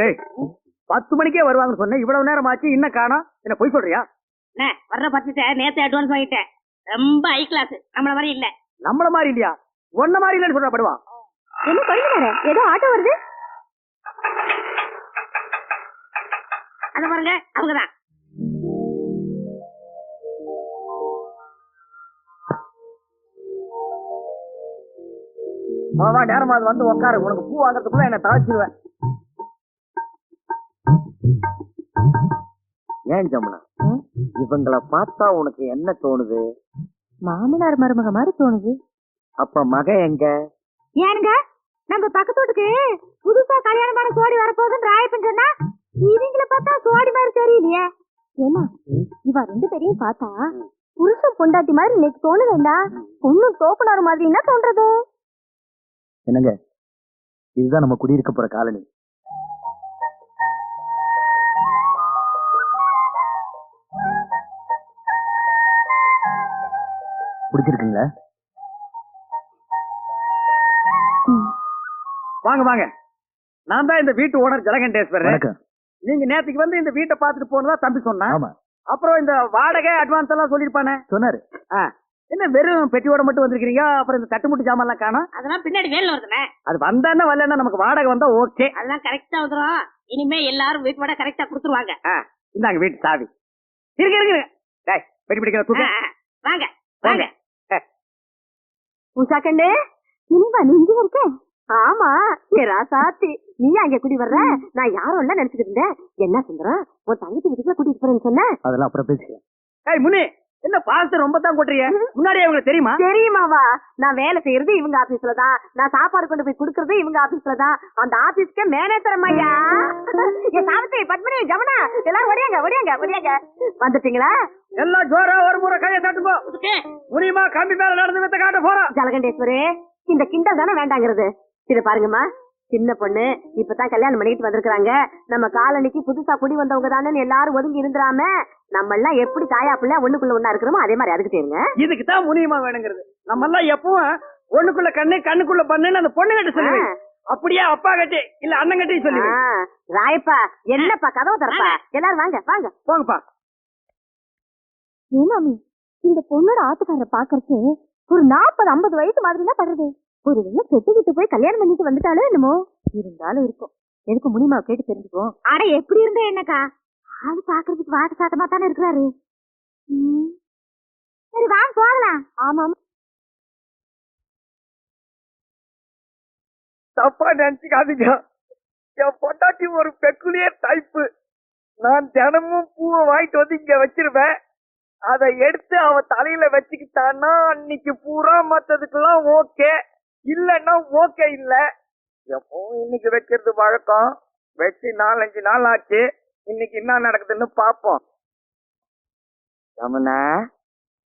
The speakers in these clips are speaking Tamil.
டேய் பத்து மணிக்கே வருவாங்கன்னு சொன்னேன். இவ்வளவு நேரம் ஆச்சு இன்னும் காணோம். என்ன பொய் சொல்றியா? அண்ணே வர்ற பட்சத்தை நேத்து அட்வான்ஸ் வாங்கிட்டேன். ரொம்ப ஹை கிளாஸ் நம்மள மாதிரி இல்ல. நம்மள மாதிரி இல்லையா? ஒன்ன மாதிரி இல்லைன்னு சொல்றா படுவா. என்ன கொழுந்தனாரே ஏதோ ஆட்டோ வருது? அத பாருங்க அவங்கதான். வா நேரமா அது வந்து உட்காரு உனக்கு பூ வாங்குறதுக்குள்ள என்ன தழைச்சிருவேன் ஏன் ஜமுனா? இவங்கள பார்த்தா உனக்கு என்ன தோணுது? மாமனார் மருமக மாதிரி தோணுது. அப்ப மக எங்க? ஏனுங்க? நம்ம பக்கத்து வீட்டுக்கு புதுசா கல்யாணமான சோடி வரப்போகுதுன்னு ராயப்பன் சொன்னா இவங்கள பார்த்தா சோடி மாதிரி தெரியலையே. ஏமா இவ ரெண்டு பேரையும் பார்த்தா புருஷன் பொண்டாட்டி மாதிரி இன்னைக்கு தோணுதேண்டா தோப்புனார் மாதிரி என்ன தோன்றது. என்னங்க? இதுதான் நம்ம குடியிருக்க போற காலனி. பிடிச்சிருக்குங்களா? வாங்க வாங்க. நான் தான் இந்த வீட்டு ஓனர் ஜலகண்டேஸ்வரர். வணக்கம். நீங்க நேத்துக்கு வந்து இந்த வீட்டை பார்த்துட்டு போனதா தம்பி சொன்னான். ஆமா. அப்புறம் இந்த வாடகை அட்வான்ஸ் எல்லாம் சொல்லிருப்பானே சொன்னாரு. என்ன வெறும் பெட்டியோட மட்டும் வந்திருக்கீங்க அப்புறம் இந்த தட்டுமுட்டு ஜாமான் எல்லாம் காணோம். அதெல்லாம் பின்னாடி வேலை வருதுண்ணே. அது வந்தானே வரலன்னா நமக்கு வாடகை வந்தா ஓகே. அதெல்லாம் கரெக்டா வந்துரும். இனிமே எல்லாரும் வீட்டு வாடகை கரெக்டா கொடுத்துருவாங்க. இந்தாங்க வீட்டு சாவி. இருக்கு. டேய் பெட்டி பிடிக்கிற வாங்க. வாங்க. உஷா கண்ணு இனிவா நீ இங்க இருக்க. ஆமா ஏ ராசாத்தி நீ அங்க குடி வர்ற? நான் யாரும் இல்ல நினைச்சுக்கிட்டு இருந்தேன். என்ன சுந்தரம் உன் தங்கச்சி வீட்டுக்குள்ள கூட்டிட்டு போறேன்னு சொன்ன? அதெல்லாம் அப்புறம் பேசிக்கலாம். ஏய் முனி! என்ன பாஸ்ட் ரொம்ப தான் கொட்டுறீங்க முன்னாடியே உங்களுக்கு தெரியுமா? தெரியுமாவா? நான் வேலை செய்யறது இவங்க ஆபீஸ்ல தான். நான் சாப்பாடு கொண்டு போய் கொடுக்கறது இவங்க ஆபீஸ்ல தான். அந்த ஆபீஸ்க்கு மேனேஜர் ஐயா. என் சாவித்ரி பத்மினி ஜமுனா எல்லாரும் ஒடியாங்க ஒடியாங்க ஒடியாங்க வந்துட்டீங்களா? எல்லாம் ஜோரா ஒரு முறை கையை தட்டுப்போ இதுக்கு முனியமா கம்பி மேல நடந்து வித்த காட்ட போறோம் ஜலகண்டேஸ்வரே இந்த கிண்டல் தானே வேண்டாங்கிறது. இது பாருங்கம்மா. சின்ன பொண்ணு இப்பதான் கல்யாணம் பண்ணிட்டு வந்திருக்காங்க நம்ம காலனிக்கு புதுசா குடி வந்தவங்க தானே எல்லாரும் ஒதுங்கி இருந்துராம நம்ம எல்லாம் எப்படி தாயா பிள்ளை ஒண்ணுக்குள்ள ஒண்ணா இருக்கிறோமோ அதே மாதிரி அதுக்கு தெரியுங்க இதுக்கு தான் முனியமா வேணுங்கிறது. நம்ம எல்லாம் எப்பவும் ஒண்ணுக்குள்ள கண்ணு கண்ணுக்குள்ள பண்ணுன்னு அந்த பொண்ணு கிட்ட சொல்லுவேன். அப்படியே அப்பா கட்டி இல்ல அண்ணன் கட்டி சொல்லுவேன். ராயப்பா என்னப்பா கதவு தரப்பா எல்லாரும் வாங்க வாங்க. போங்கப்பா. ஏமாமி இந்த பொண்ணோட ஆத்துக்காரரை பாக்குறதுக்கு ஒரு நாற்பது ஐம்பது வயசு மாதிரி தான் படுறது ஒரு வேளை செட்டுக்கிட்டு போய் கல்யாணம் பண்ணிட்டு வந்துட்டாலும் என்னமோ? இருந்தாலும் இருக்கும். எதுக்கு முடியுமா கேட்டு தெரிஞ்சுக்கோ அட எப்படி இருந்தா என்னக்கா? ஆளு பாக்குறதுக்கு வாட்டு சாட்டமா தானே இருக்கிறாரு. சரி வாங்க போகலாம். ஆமா தப்பா நினைச்சுக்காதீங்க. என் பொண்டாட்டி ஒரு பெக்குலியர் டைப்பு நான் தினமும் பூவை வாங்கிட்டு வந்து இங்க வச்சிருவேன். அதை எடுத்து அவ தலையில வச்சுக்கிட்டான்னா அன்னைக்கு பூரா மத்ததுக்கெல்லாம் ஓகே இல்லன்னா ஓகே இல்ல. எப்பவும் இன்னைக்கு வைக்கிறது வழக்கம்? வச்சு நாலஞ்சு நாள் ஆச்சு. இன்னைக்கு என்ன நடக்குதுன்னு பாப்போம் யமுனா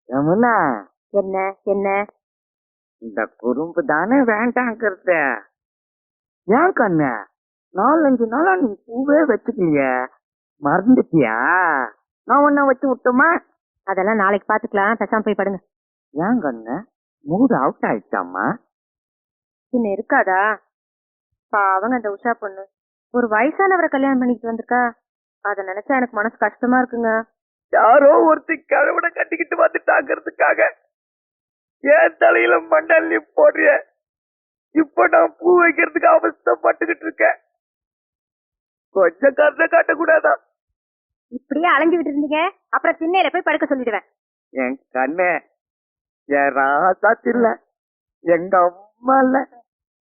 யமுனா. என்ன என்ன? இந்த குறும்பு தானே வேண்டாங்கிறது. ஏன் கண்ணு? நாலஞ்சு நாளா நீ பூவே வச்சுக்கலையே. மறந்துட்டியா? நான் உன்ன வச்சு விட்டோமா? அதெல்லாம் நாளைக்கு பாத்துக்கலாம் பேசாம போய் படுங்க. ஏன் கண்ணு? மூடு அவுட் ஆயிட்டாமா பின்ன இருக்காதா? பாவங்க அந்த உஷா பொண்ணு. ஒரு வயசானவரை கல்யாணம் பண்ணிட்டு வந்திருக்கா. அத நினைச்சா எனக்கு மனசு கஷ்டமா இருக்குங்க. யாரோ ஒருத்தி கழுவிட கட்டிக்கிட்டு வந்துட்டாங்கிறதுக்காக ஏன் தலையில மண்ணள்ளி போடுறிய. இப்ப நான் பூ வைக்கிறதுக்கு அவஸ்தைப்பட்டுக்கிட்டு இருக்கேன். கொஞ்சம் கருணை காட்டக்கூடாதா? இப்படியே அலைஞ்சுகிட்டு இருந்தீங்க. அப்புறம் திண்ணையில போய் படுக்க சொல்லிடுவேன். என் கண்ணு என் ராசாத்து இல்ல எங்க அம்மா இல்ல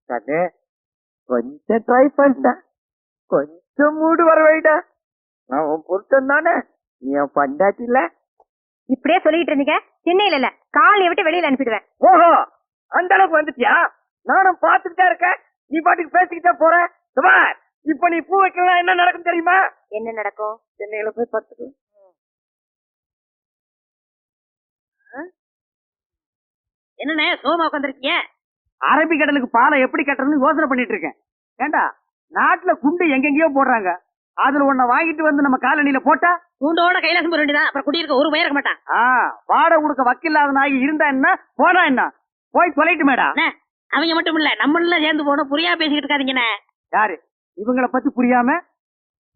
கண்ணு கொஞ்சம் ட்ரை பண்ண கொஞ்சம் மூடு வர வைடா நான் உன் புருஷன் தானே. நீ என் பண்டாட்டி இல்ல. இப்படியே சொல்லிட்டு இருந்தீங்க. திண்ணையில இல்ல காலையை விட்டு வெளியில அனுப்பிடுவேன். ஓஹோ அந்த அளவுக்கு வந்துட்டியா? நானும் பாத்துக்கிட்டே இருக்கேன். நீ பாட்டுக்கு பேசிக்கிட்டே போற. பார், இப்ப நீ பூ வைக்கலாம் என்ன நடக்கும் தெரியுமா? என்ன நடக்கும்? சென்னையில போய் பார்த்துக்கோ. என்னண்ணே சோமா உட்காந்துருக்கீங்க அரபிக்கடலுக்கு பாலை எப்படி கட்டுறதுன்னு யோசனை பண்ணிட்டு இருக்கேன். ஏண்டா நாட்டுல குண்டு எங்கெங்கயோ போடுறாங்க. அதுல ஒன்ன வாங்கிட்டு வந்து நம்ம காலனியில போட்டா? கூண்டோட கைலாசம் போட வேண்டியதான் அப்புறம் குடியிருக்க ஒரு இருக்க மாட்டான். ஆ வாடகை கொடுக்க வக்கில்லாத நாய் இருந்தா என்ன? போனா என்ன? போய் தொலைட்டு மேடா அவங்க மட்டும் இல்ல நம்ம எல்லாம் சேர்ந்து போகணும் புரியா பேசிக்கிட்டு இருக்காதீங்கண்ணே யாரு? இவங்கள பத்தி புரியாம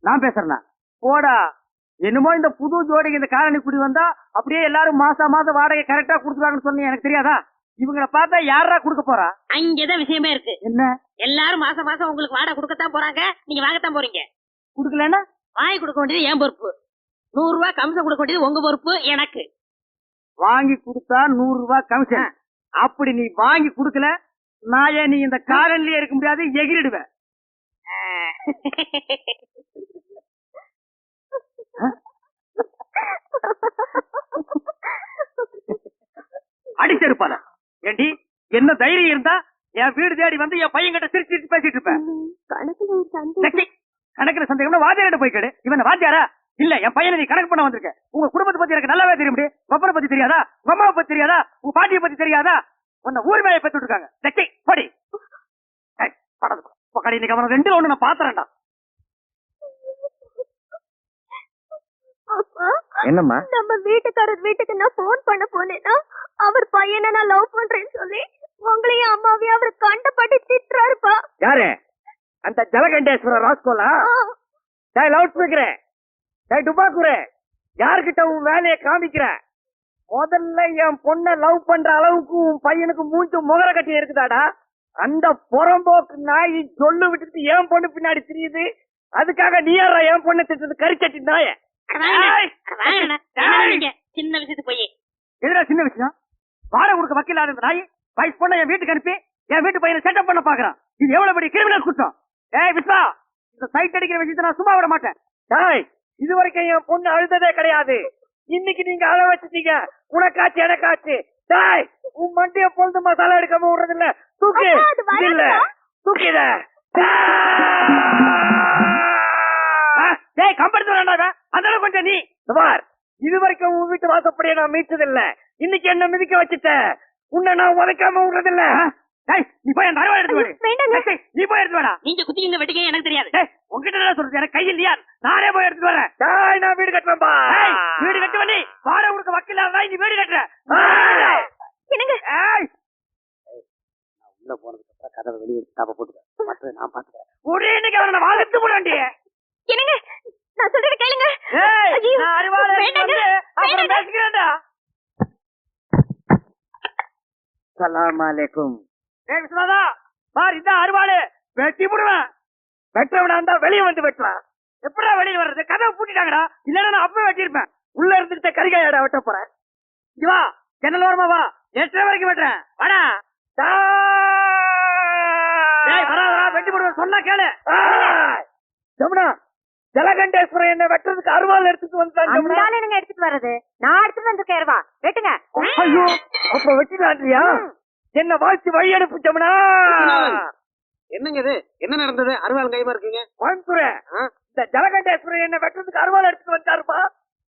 நான் பேசுறேனா? போடா. என்னமோ இந்த புது ஜோடிக்கு இந்த காலனி குடி வந்தா அப்படியே எல்லாரும் மாசம் மாசம் வாடகை கரெக்டா கொடுத்துருவாங்கன்னு சொன்னீங்க எனக்கு தெரியாதா? இவங்கள பார்த்தா யாரா கொடுக்க போறா? அங்கதான் விஷயமே இருக்கு. என்ன? எல்லாரும் மாசம் மாசம் உங்களுக்கு வாடகை கொடுக்கத்தான் போறாங்க. நீங்க வாங்கத்தான் போறீங்க. கொடுக்கலன்னா? வாங்கி கொடுக்க வேண்டியது என் பொறுப்பு. நூறு ரூபாய் கமிஷன் கொடுக்க வேண்டியது உங்க பொறுப்பு எனக்கு. வாங்கி கொடுத்தா நூறு ரூபாய் கமிஷன். அப்படி நீ வாங்கி கொடுக்கல நான் ஏன் நீ இந்த காலனிலேயே இருக்க முடியாது எகிரிடுவேன் அடிச்சிருப்பான ஏண்டி என்ன தைரியம் இருந்தா என் வீடு தேடி வந்து என் பையன் கிட்ட சிரிச்சு சிரிச்சு பேசிட்டு இருப்பேன். கணக்குல ஒரு சந்தேகம். கணக்குல சந்தேகம்னா வாத்தியார்கிட்ட போய் கேடு இவன் வாத்தியாரா? இல்ல என் பையனை நீ கணக்கு பண்ண வந்திருக்க. உங்க குடும்பத்தை பத்தி எனக்கு நல்லாவே தெரியும் ஒப்பனை பத்தி தெரியாதா? உங்க அம்மாவை பத்தி தெரியாதா? உங்க பாட்டியை பத்தி தெரியாதா? உன்னை ஊர் மேய பெற்று இருக்காங்க. லட்சி படி. பக்கடி இன்னைக்கு அவன ரெண்டு ஒண்ணு நான் பாத்துறேன்டா. என்னம்மா? நம்ம வீட்டுக்காரர் வீட்டுக்கு நான் போன் பண்ண போனேன்னா அவர் பையனை நான் லவ் பண்றேன்னு சொல்லி உங்களையும் அம்மாவையும் அவர் கண்டபடி திட்டுறாருப்பா. யாரு? அந்த ஜலகண்டேஸ்வர ராஸ்கோலா? டேய் லவுட் ஸ்பீக்கரே டேய் டுபாக்குரே யார்கிட்ட உன் வேலையை காமிக்கிற? முதல்ல என் பொண்ணை லவ் பண்ற அளவுக்கு உன் பையனுக்கு மூஞ்சு முகர கட்டி இருக்குதாடா? அந்த புறம்போக்கு நாய் சொல்லு விட்டுட்டு என் பொண்ணு பின்னாடி திரியுது. அதுக்காக நீ யாரா என் பொண்ணு திட்டது கறிச்சட்டி நாய. ஏய். ஏய். சின்ன விஷயத்துக்கு போய். எதுடா சின்ன விஷயம்? வாடகை கொடுக்க வக்கீல் இந்த நாய் வயசு பொண்ணை என் வீட்டுக்கு அனுப்பி என் வீட்டு பையனை செட்டப் பண்ண பாக்குறான். இது எவ்வளவு பெரிய கிரிமினல் குற்றம்? ஏய் விஸ்வா இந்த சைட் அடிக்கிற விஷயத்தை நான் சும்மா விட மாட்டேன். டேய் இது வரைக்கும் என் பொண்ணு அழுததே கிடையாது. இன்னைக்கு நீங்க அழ வச்சுட்டீங்க. உனக்காச்சு எனக்காச்சு. டேய் உன் மண்டிய பொழுது மசாலா எடுக்காம விடுறது இல்ல. தூக்கு இல்ல வராதுப்பா. டேய் கம்பெடுத்து வேண்டாம் அதனால கொஞ்சம் நீ. பார் இது வரைக்கும் உன் வீட்டு வாசப்படியை நான் மீட்டது இல்ல இன்னைக்கு என்ன மிதிக்க வச்சுட்ட. உன்னை நான் உதைக்காம விடுறது இல்ல டேய் நீ போய் அந்த அறுவாள் எடுத்து வாடி. வேண்டாங்க. நீ போய் எடுத்து வாடா. நீங்க குத்திக்கிங்க வெட்டிக்க எனக்கு தெரியாது. உன்கிட்ட என்ன சொல்றது? எனக்கு கையில் இல்லையா? நானே போய் எடுத்து வரேன். டேய் நான் வீடு கட்டுறேன்பா வீடு கட்டு பண்ணி வாடகை கொடுக்க வக்கீல் இருந்தா நீ வீடு கட்டுற. ஏய். என்னங்க? ஏய். உள்ள போனதுக்கு அப்புறம் கதவை வெளியே தாப்ப போட்டுக்க. மற்றது நான் பாத்துக்கிறேன் உடனே இன்னைக்கு அவனை நான் வாங்கத்து போடாண்டி என்னங்க? நான் சொல்றது கேளுங்க. ஏய் நான் வேண்டாங்க, வந்து அப்புறம். பேசிக்கிறேன்டா. சலாம் அலைக்கும். ஏய் விஸ்வநாதா பார் இந்த அறுவாளு. வெட்டி விடுவேன் வெட்டுறவனா இருந்தா வெளியே வந்து வெட்டலாம் எப்படா வெளியே வர்றது? கதவை பூட்டிட்டாங்கடா. இல்லன்னா நான் அப்பவே வெட்டியிருப்பேன். உள்ள இருந்துகிட்ட கரிகாயடா வெட்ட போறேன். இங்க வா ஜன்னல் ஓரமா வா. எட்டரை வரைக்கும் வெட்டுறேன். வாடா. வெட்டி போடுவேன். சொன்னா கேளு. ஜமுனா ஜலகண்டேஸ்வரன் என்ன வெட்டுறதுக்கு அருவாள் எடுத்துட்டு அந்தால என்னங்க எடுத்துட்டு வர்றது? நான் எடுத்துட்டு வந்திருக்கேன் வா வெட்டுங்க. ஐயோ அப்ப வெட்டிடான்றியா என்ன வாழ்த்து வழி அனுப்பு ஜமுனா என்னங்க இது? என்ன நடந்தது? அறுவாள் கைமா இருக்கீங்க? கோயம்புத்தூர்? இந்த ஜலகண்டேஸ்வரன் என்ன வெட்டுறதுக்கு அருவாள் எடுத்துட்டு வந்துட்டாருப்பா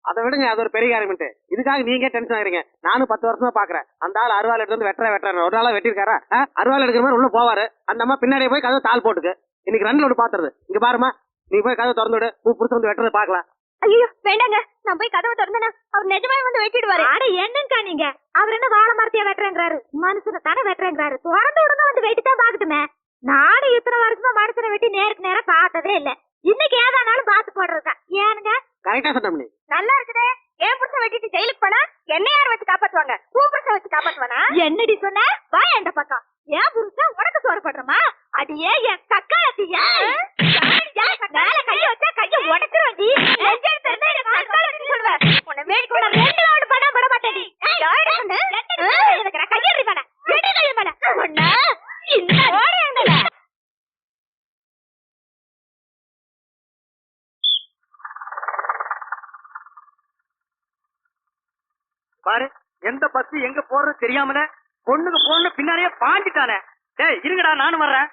அதை விடுங்க அது ஒரு பெரிய காரியம்ட்டு இதுக்காக நீங்க டென்ஷன் ஆகுறீங்க. நானும் பத்து வருஷமா பாக்குறேன் அந்த ஆள் அறுவாள் எடுத்து வந்து வெட்டுற வெட்டுற ஒரு நாளா வெட்டிருக்காரா ஆ? அறுவாள் எடுக்கிற மாதிரி உள்ள போவாரு. அந்த அம்மா பின்னாடியே போய் கதவு தாள் போட்டுக்கு. இன்னைக்கு ரெண்டுல ஒன்று பாத்துறது. இங்க பாருமா நீ போய் கதவு திறந்து விடு. உன் புருஷன் வந்து வெட்டுறது பாக்கலாம் ஐயோ வேண்டாங்க. நான் போய் கதவை திறந்தேனா அவர் நிஜமாவே வந்து வெட்டிடுவாரு. அட என்னங்கா நீங்க? அவர் என்ன வாழை மரத்தையா வெட்டுறேங்கிறாரு. மனுஷனை தானே வெட்டுறேங்கிறாரு. திறந்து விடுங்க வந்து வெட்டி தான் பாக்கட்டுமே நானும் இத்தனை வருஷமா மனுஷனை வெட்டி நேருக்கு நேரா பார்த்ததே இல்ல. இன்னைக்கு ஏதானாலும் பார்த்து போடுறதுதான் ஏனுங்க? கரெக்டா பண்ணி நல்லா இருக்குதே. ஏன் புருஷன் வெட்டிட்டு ஜெயிலுக்கு போனா? என்ன யார் வச்சு காப்பாத்துவாங்க? பூ புருஷன் வச்சு காப்பாத்துவானா? என்னடி சொன்ன? வா எந்த பக்கம் பாரு எந்த பஸ் எங்க போறது தெரியாமல பொண்ணுக்கு பொண்ணு பின்னாடியே பாஞ்சிட்டானே. டேய் இருங்கடா நானும் வர்றேன்.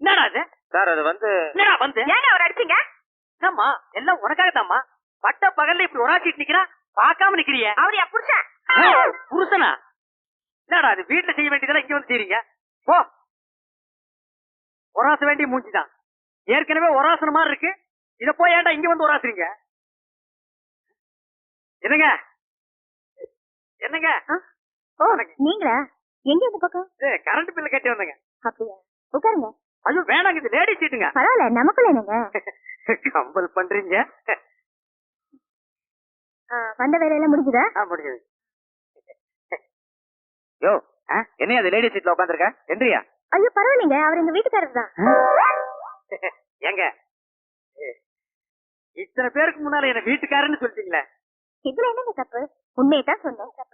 என்னடா இது? சார் அது வந்து என்னடா வந்து? ஏங்க அவர் அடிச்சீங்க? என்னம்மா எல்லாம் உனக்காகத்தாம்மா? பட்ட பகல்ல இப்படி உராச்சிட்டு நிக்கிறா? பார்க்காம நிக்கிறிய. அவர் என் புருஷன். புருஷனா? என்னடா அது வீட்டுல செய்ய வேண்டியதெல்லாம் இங்க வந்து செய்றீங்க? போ. ஒராச வேண்டிய மூஞ்சிதான். ஏற்கனவே ஒராசன மாதிரி இருக்கு. இத போய் ஏன்டா இங்க வந்து உராசுறீங்க என்னங்க? என்னங்க? ஓ. நீங்களா? எங்க இந்த பக்கம்? கரண்ட் பில்லு கட்டி வந்தேங்க. அப்படியா? உட்காருங்க. ஐயோ வேணாங்க இது லேடி சீட்டுங்க பரவாயில்ல நமக்குள்ள என்னங்க? கம்பல் பண்றீங்க. ஆ, வந்த வேலையெல்லாம் முடிஞ்சுதா? ஆ, முடிஞ்சது. யோ என்ன அது லேடி சீட்ல உட்காந்துருக்க எந்திரியா? ஐயோ பரவாயில்லைங்க. அவர் எங்க வீட்டுக்காரர் தான். ஏங்க? இத்தனை பேருக்கு முன்னால என்ன வீட்டுக்காரன்னு சொல்லிட்டீங்களே? இதுல என்னங்க தப்பு? உண்மையை தான் சொன்னேன். தப்பு